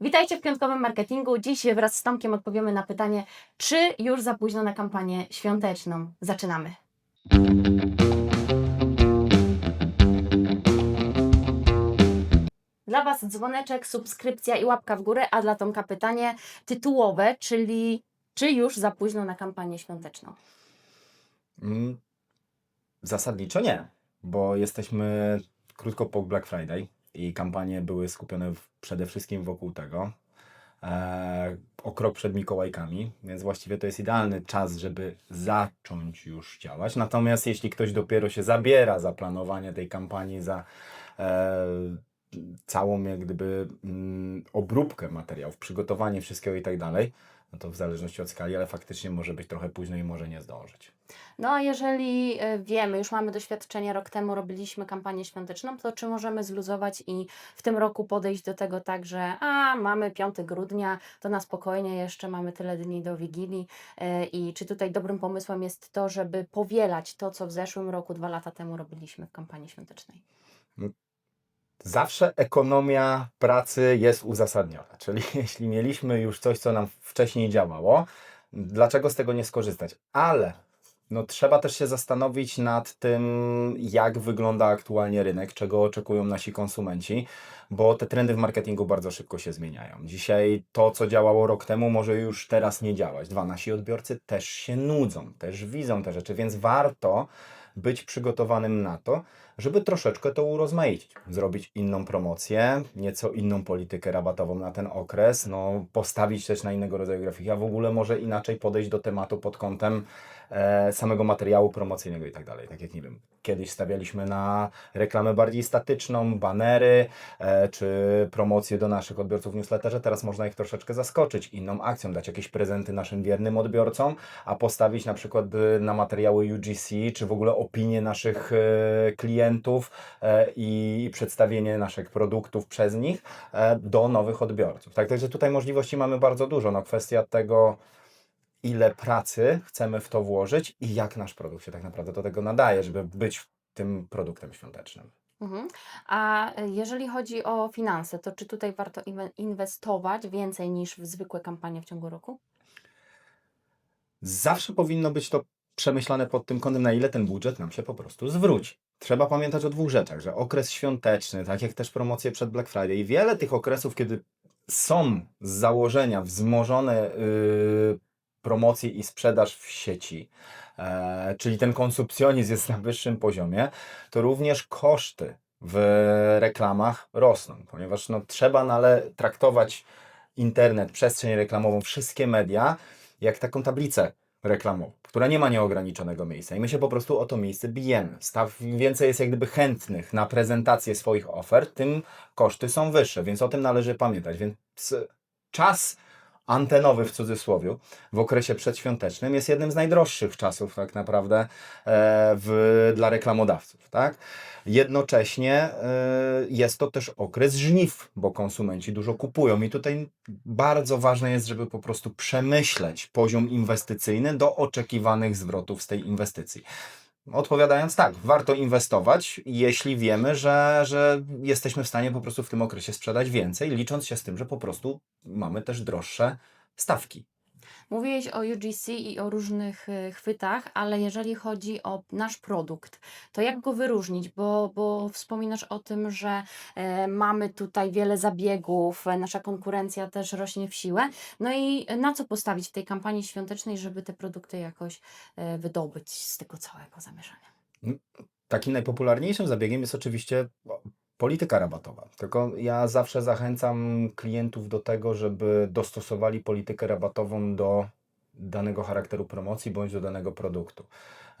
Witajcie w piątkowym marketingu. Dziś wraz z Tomkiem odpowiemy na pytanie, czy już za późno na kampanię świąteczną. Zaczynamy. Dla Was dzwoneczek, subskrypcja i łapka w górę, a dla Tomka pytanie tytułowe, czyli czy już za późno na kampanię świąteczną? Mm, Zasadniczo nie, bo jesteśmy krótko po Black Friday i kampanie były skupione w, przede wszystkim wokół tego. E, o krok przed Mikołajkami, więc właściwie to jest idealny czas, żeby zacząć już działać. Natomiast jeśli ktoś dopiero się zabiera za planowanie tej kampanii, za e, całą jak gdyby mm, obróbkę materiałów, przygotowanie wszystkiego i tak dalej, no to w zależności od skali, ale faktycznie może być trochę późno i może nie zdążyć. No a jeżeli e, wiemy, już mamy doświadczenie, rok temu robiliśmy kampanię świąteczną, to czy możemy zluzować i w tym roku podejść do tego tak, że a mamy 5 grudnia, to na spokojnie jeszcze mamy tyle dni do Wigilii e, i czy tutaj dobrym pomysłem jest to, żeby powielać to, co w zeszłym roku, dwa lata temu robiliśmy w kampanii świątecznej? Zawsze ekonomia pracy jest uzasadniona, czyli jeśli mieliśmy już coś, co nam wcześniej działało, dlaczego z tego nie skorzystać? Ale no, trzeba też się zastanowić nad tym, jak wygląda aktualnie rynek, czego oczekują nasi konsumenci, bo te trendy w marketingu bardzo szybko się zmieniają. Dzisiaj to, co działało rok temu, może już teraz nie działać. Dwa, nasi odbiorcy też się nudzą, też widzą te rzeczy, więc warto być przygotowanym na to, żeby troszeczkę to urozmaicić. Zrobić inną promocję, nieco inną politykę rabatową na ten okres, no, postawić też na innego rodzaju grafiki, a w ogóle może inaczej podejść do tematu pod kątem e, samego materiału promocyjnego i tak dalej. Tak jak nie wiem, kiedyś stawialiśmy na reklamę bardziej statyczną, banery, e, czy promocje do naszych odbiorców w newsletterze, teraz można ich troszeczkę zaskoczyć inną akcją, dać jakieś prezenty naszym wiernym odbiorcom, a postawić na przykład e, na materiały UGC, czy w ogóle opinie naszych e, klientów e, i przedstawienie naszych produktów przez nich e, do nowych odbiorców. Tak, także tutaj możliwości mamy bardzo dużo. No, kwestia tego, ile pracy chcemy w to włożyć i jak nasz produkt się tak naprawdę do tego nadaje, żeby być tym produktem świątecznym. Mhm. A e, jeżeli chodzi o finanse, to czy tutaj warto inwe- inwestować więcej niż w zwykłe kampanie w ciągu roku? Zawsze powinno być to przemyślane pod tym kątem, na ile ten budżet nam się po prostu zwróci. Trzeba pamiętać o dwóch rzeczach, że okres świąteczny, tak jak też promocje przed Black Friday i wiele tych okresów, kiedy są z założenia wzmożone yy, promocje i sprzedaż w sieci, e, czyli ten konsumpcjonizm jest na wyższym poziomie, to również koszty w reklamach rosną, ponieważ no, trzeba nale traktować internet, przestrzeń reklamową, wszystkie media jak taką tablicę reklamową, która nie ma nieograniczonego miejsca i my się po prostu o to miejsce bijemy. Staw, więcej jest jak gdyby chętnych na prezentację swoich ofert, tym koszty są wyższe, więc o tym należy pamiętać. Więc czas antenowy w cudzysłowie w okresie przedświątecznym jest jednym z najdroższych czasów tak naprawdę e, w, dla reklamodawców. Tak? Jednocześnie e, jest to też okres żniw, bo konsumenci dużo kupują i tutaj bardzo ważne jest, żeby po prostu przemyśleć poziom inwestycyjny do oczekiwanych zwrotów z tej inwestycji. Odpowiadając tak, warto inwestować, jeśli wiemy, że, że jesteśmy w stanie po prostu w tym okresie sprzedać więcej, licząc się z tym, że po prostu mamy też droższe stawki. Mówiłeś o UGC i o różnych e, chwytach, ale jeżeli chodzi o nasz produkt, to jak go wyróżnić? Bo, bo wspominasz o tym, że e, mamy tutaj wiele zabiegów, e, nasza konkurencja też rośnie w siłę. No i na co postawić w tej kampanii świątecznej, żeby te produkty jakoś wydobyć z tego całego zamieszania? Takim najpopularniejszym zabiegiem jest oczywiście polityka rabatowa. Tylko ja zawsze zachęcam klientów do tego, żeby dostosowali politykę rabatową do danego charakteru promocji bądź do danego produktu.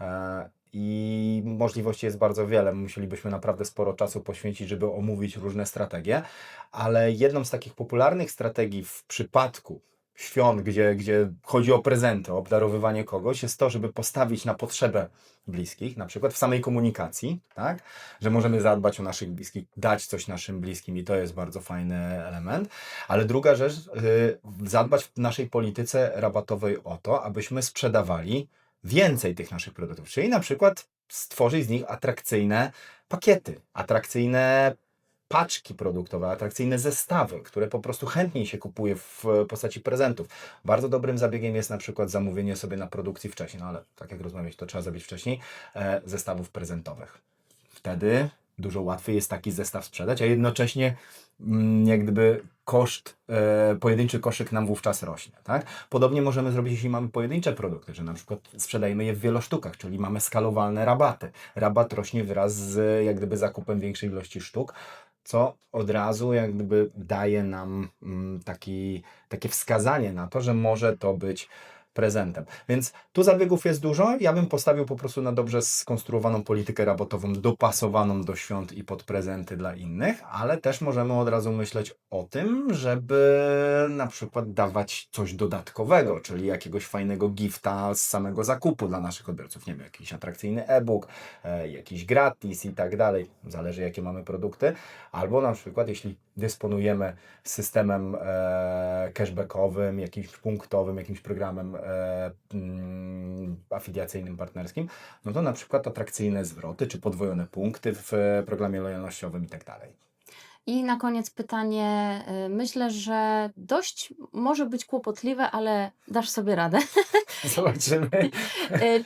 E, I możliwości jest bardzo wiele. Musielibyśmy naprawdę sporo czasu poświęcić, żeby omówić różne strategie, ale jedną z takich popularnych strategii w przypadku świąt, gdzie, gdzie chodzi o prezenty, o obdarowywanie kogoś, jest to, żeby postawić na potrzebę bliskich, na przykład w samej komunikacji, tak? Że możemy zadbać o naszych bliskich, dać coś naszym bliskim i to jest bardzo fajny element. Ale druga rzecz, yy, zadbać w naszej polityce rabatowej o to, abyśmy sprzedawali więcej tych naszych produktów, czyli na przykład stworzyć z nich atrakcyjne pakiety, atrakcyjne paczki produktowe, atrakcyjne zestawy, które po prostu chętniej się kupuje w postaci prezentów. Bardzo dobrym zabiegiem jest na przykład zamówienie sobie na produkcji wcześniej, no ale tak jak rozmawiać, to trzeba zrobić wcześniej, e, zestawów prezentowych. Wtedy dużo łatwiej jest taki zestaw sprzedać, a jednocześnie mm, jak gdyby koszt, e, pojedynczy koszyk nam wówczas rośnie. Tak? Podobnie możemy zrobić, jeśli mamy pojedyncze produkty, że na przykład sprzedajemy je w wielosztukach, czyli mamy skalowalne rabaty. Rabat rośnie wraz z jak gdyby zakupem większej ilości sztuk, co od razu jak gdyby daje nam mm, taki, takie wskazanie na to, że może to być prezentem. Więc tu zabiegów jest dużo. Ja bym postawił po prostu na dobrze skonstruowaną politykę rabatową, dopasowaną do świąt i pod prezenty dla innych, ale też możemy od razu myśleć o tym, żeby na przykład dawać coś dodatkowego, czyli jakiegoś fajnego gifta z samego zakupu dla naszych odbiorców. Nie wiem, jakiś atrakcyjny e-book, e, jakiś gratis i tak dalej. Zależy, jakie mamy produkty. Albo na przykład, jeśli dysponujemy systemem e, cashbackowym, jakimś punktowym, jakimś programem e, mm, afiliacyjnym, partnerskim, no to na przykład atrakcyjne zwroty, czy podwojone punkty w e, programie lojalnościowym i tak dalej. I na koniec pytanie, y, myślę, że dość może być kłopotliwe, ale dasz sobie radę. Zobaczymy.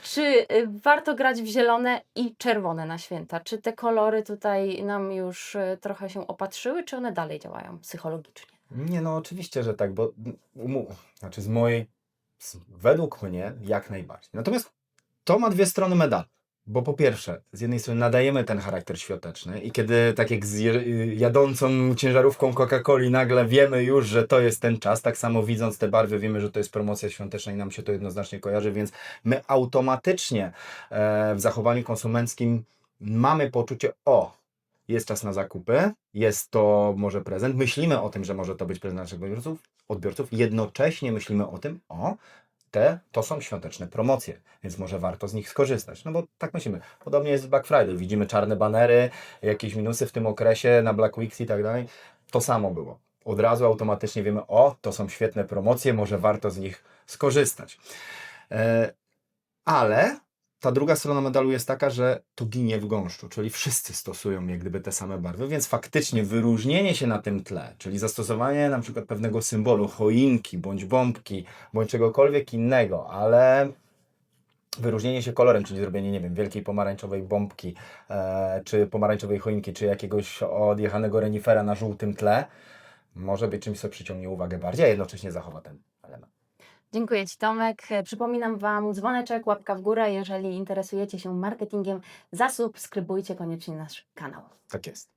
Czy warto grać w zielone i czerwone na święta? Czy te kolory tutaj nam już trochę się opatrzyły, czy one dalej działają psychologicznie? Nie, no oczywiście, że tak, bo znaczy z mojej, według mnie jak najbardziej. Natomiast to ma dwie strony medalu. Bo po pierwsze, z jednej strony nadajemy ten charakter świąteczny i kiedy tak jak z y, jadącą ciężarówką Coca-Coli nagle wiemy już, że to jest ten czas, tak samo widząc te barwy wiemy, że to jest promocja świąteczna i nam się to jednoznacznie kojarzy, więc my automatycznie e, w zachowaniu konsumenckim mamy poczucie, o, jest czas na zakupy, jest to może prezent, myślimy o tym, że może to być prezent naszych odbiorców, odbiorców jednocześnie myślimy o tym, o, te to są świąteczne promocje, więc może warto z nich skorzystać. No bo tak myślimy. Podobnie jest z Black Friday. Widzimy czarne banery, jakieś minusy w tym okresie na Black Weeks i tak dalej. To samo było. Od razu automatycznie wiemy, o, to są świetne promocje, może warto z nich skorzystać. E, ale ta druga strona medalu jest taka, że to ginie w gąszczu, czyli wszyscy stosują jak gdyby te same barwy, więc faktycznie wyróżnienie się na tym tle, czyli zastosowanie na przykład pewnego symbolu, choinki, bądź bombki, bądź czegokolwiek innego, ale wyróżnienie się kolorem, czyli zrobienie, nie wiem, wielkiej pomarańczowej bombki, e, czy pomarańczowej choinki, czy jakiegoś odjechanego renifera na żółtym tle, może być czymś, co przyciągnie uwagę bardziej, a jednocześnie zachowa ten. Dziękuję Ci Tomek. E, Przypominam Wam dzwoneczek, łapka w górę. Jeżeli interesujecie się marketingiem, zasubskrybujcie koniecznie nasz kanał. Tak jest.